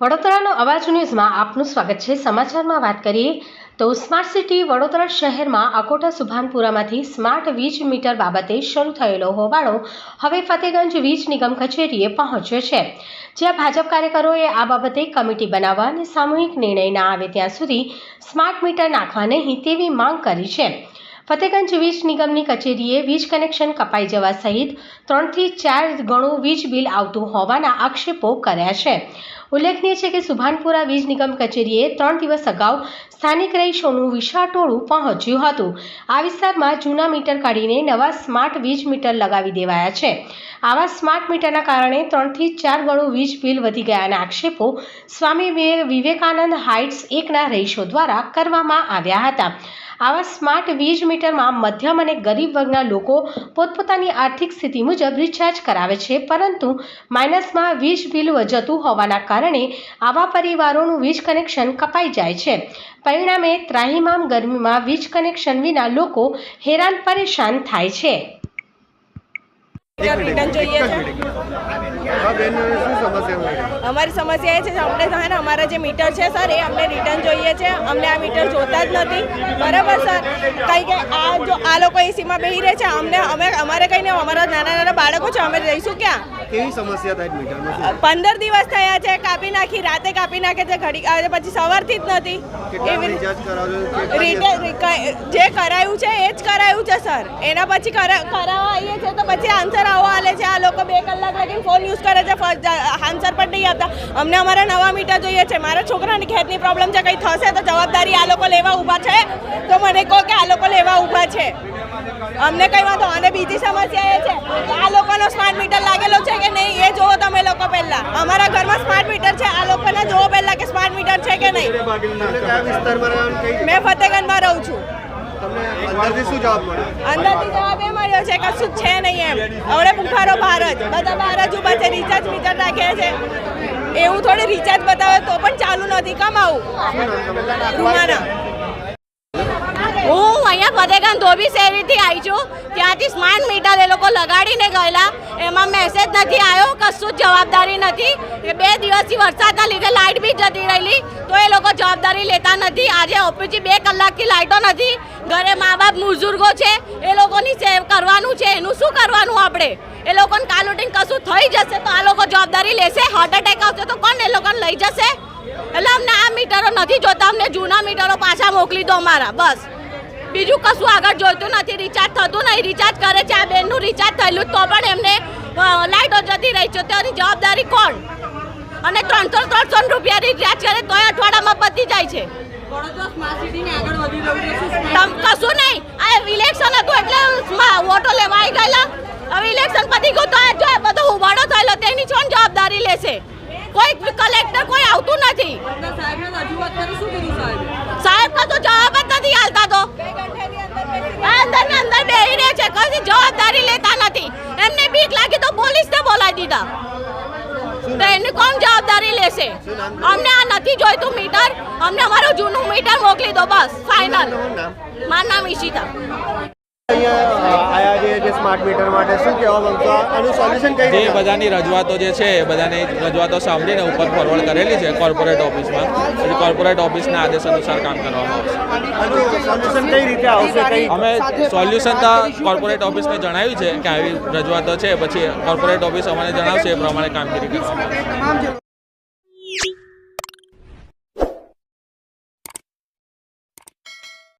વડોદરાનો અવાજ ન્યૂઝમાં આપનું સ્વાગત છે. સમાચારમાં વાત કરીએ તો સ્માર્ટ સિટી વડોદરા શહેરમાં અકોટા સુભાનપુરામાંથી સ્માર્ટ વીજ મીટર બાબતે શરૂ થયેલો હોબાળો હવે ફતેગંજ વીજ નિગમ કચેરીએ પહોંચ્યો છે. જ્યાં ભાજપ કાર્યકરોએ આ બાબતે કમિટી બનાવવા અને સામૂહિક નિર્ણય ના આવે ત્યાં સુધી સ્માર્ટ મીટર નાખવા નહીં તેવી માંગ કરી છે. ફતેગંજ વીજ નિગમની કચેરીએ વીજ કનેક્શન કપાઈ જવા સહિત ત્રણથી ચાર ગણું વીજ બિલ આવતું હોવાના આક્ષેપો કર્યા છે. ઉલ્લેખનીય છે કે સુભાનપુરા વીજ નિગમ કચેરીએ ત્રણ દિવસ અગાઉ સ્થાનિક રહીશોનું વિશાળ ટોળું પહોંચ્યું હતું. આ વિસ્તારમાં જૂના મીટર કાઢીને નવા સ્માર્ટ વીજ મીટર લગાવી દેવાયા છે. આવા સ્માર્ટ મીટરના કારણે ત્રણથી ચાર ગણું વીજ બિલ વધી ગયાના આક્ષેપો સ્વામી વિવેકાનંદ હાઇટ્સ એકના રહીશો દ્વારા કરવામાં આવ્યા હતા. આવા સ્માર્ટ વીજ મીટરમાં મધ્યમ અને ગરીબ વર્ગના લોકો પોતપોતાની આર્થિક સ્થિતિ મુજબ રિચાર્જ કરાવે છે, પરંતુ માઇનસમાં વીજ બિલ જતું હોવાના કારણે આવા પરિવારોનું વીજ કનેક્શન કપાઈ જાય છે. પરિણામે ત્રાહિમામ ગરમીમાં વીજ કનેક્શન વિના લોકો હેરાન પરેશાન થાય છે. અમારી સમસ્યા એ છે કે અમને તો અમારા જે મીટર છે સર એ અમને રિટર્ન જોઈએ છે. અમને આ મીટર જોતા જ નથી. બરાબર સર? કંઈ કે આ જો આ લોકો એસીમાં બેસી રહે છે. અમને અમે અમારે કંઈ નહીં અમારા નાના નાના બાળકો છે અમે રહીશું ક્યાં? કેવી સમસ્યા થાય મીટરમાં પંદર દિવસ થયા છે કાપી નાખી રાતે કાપી નાખે છે ઘડી પછી સવારથી જ નથી. એવી જે કરાયું છે એ જ કરાયું છે સર. એના પછી કરાવવા આવીએ છીએ તો પછી આન્સર આવવા આલે છે. આ લોકો બે કલાક લગીને ફોન યુઝ કરે છે આન્સર પણ નહીં આપતા. અમને અમારા નવા મીટર જોઈએ છે. મારા છોકરાની ખેતની પ્રોબ્લેમ છે કંઈ થશે તો જવાબદારી આ લોકો લેવા ઊભા છે? તો મને કહો કે આ લોકો લેવા ઊભા છે. અમને કંઈ વાંધો અને બીજી સમસ્યા એ છે આ લોકોનો સ્માર્ટ મીટર લાગેલો છે કે નહીં એ જોવો તમે લોકો પહેલાં. અમારા ઘરમાં સ્માર્ટ મીટર છે આ લોકોને જોવો પહેલાં કે સ્માર્ટ મીટર છે કે નહીં. મેં ફતેગંજમાં રહું છું. અંદરથી જવાબ એ મળ્યો છે કશું જ છે નહીં એમ. હવે ભૂખારો બહાર જ. બધા બહાર જ ઊભા છે રિચાર્જ મીટર રાખે છે. એવું થોડી રિચાર્જ બતાવે તો પણ ચાલુ નથી. કમાવું રૂમાના. હું અહીંયા ફતેગંજ ધોબી શેરીથી આવી છું. ત્યાંથી સ્માર્ટ મીટર એ લોકો લગાડીને ગયેલા. એમાં મેસેજ નથી આવ્યો કશું જ જવાબદારી નથી. એ બે દિવસથી વરસાદના લીધે લાઇટ બી જતી રહેલી. તો એ લોકો જવાબદારી લેતા નથી. આજે ઓફિસથી બે કલાકથી લાઇટો નથી. ઘરે મા બાપ બુઝુર્ગો છે, એ લોકોની કરવાનું છે, એનું શું કરવાનું આપણે? એ લોકોને કાલ ઉઠીને કશું થઈ જશે તો આ લોકો જવાબદારી લેશે? હાર્ટ એટેક આવશે તો કોણ એ લોકોને લઈ જશે? એટલે અમને આ મીટરો નથી જોતા, અમને જૂના મીટરો પાછા મોકલી દો અમારા, બસ. બીજું કશું આગળ જોઈતું નથી રિચાર્જ થતું નહીં રિચાર્જ કરે છે, આ બેનનું રિચાર્જ થયેલું તો પણ એમને લાઇટો જતી રહી છે તેની જવાબદારી કોણ? અને ત્રણસો ત્રણસો રૂપિયા રિચાર્જ કરે તોય અઠવાડિયામાં પતી જાય છે. આગળ વધી રહ્યું આ ઇલેક્શન હતું એટલે વોટો લેવા ગયેલા. હવે ઇલેક્શન પતી ગયું તો જો બધો ઉબાડો થયેલો, તેની કોણ જવાબદારી લેશે. કોઈ કલેક્ટર કોઈ આવતું નથી. સાહેબ તો જવાબ જ નથી હાલતા તો. અંદર ને અંદર બેહી રહે છે, કશી જવાબદારી લેતા નથી. એમને બીક લાગી તો પોલીસને બોલાવી દીધા. તો એની કોણ જવાબદારી લેશે? અમને આ નથી જોઈતું મીટર અમને અમારું જૂનું મીટર મોકલી દો બસ ફાઇનલ મારું નામ ઈશિતા. અહીંયા આયા છે જે સ્માર્ટ મીટર માટે શું કહેવા માંગતો આનું સોલ્યુશન કઈ જે બધાની રજૂઆતો જે છે એ બધાની રજૂઆતો સાંભળીને ઉપર ફોરવર્ડ કરેલી છે કોર્પોરેટ ઓફિસમાં એટલે કોર્પોરેટ ઓફિસના આદેશ અનુસાર કામ કરવામાં આવશે. સોલ્યુશન કઈ રીતે આવશે? કઈ અમે સોલ્યુશન તો કોર્પોરેટ ઓફિસને જણાવ્યું છે કે આવી રજૂઆતો છે પછી કોર્પોરેટ ઓફિસ અમને જણાવશે એ પ્રમાણે કામગીરી કરવામાં આવશે.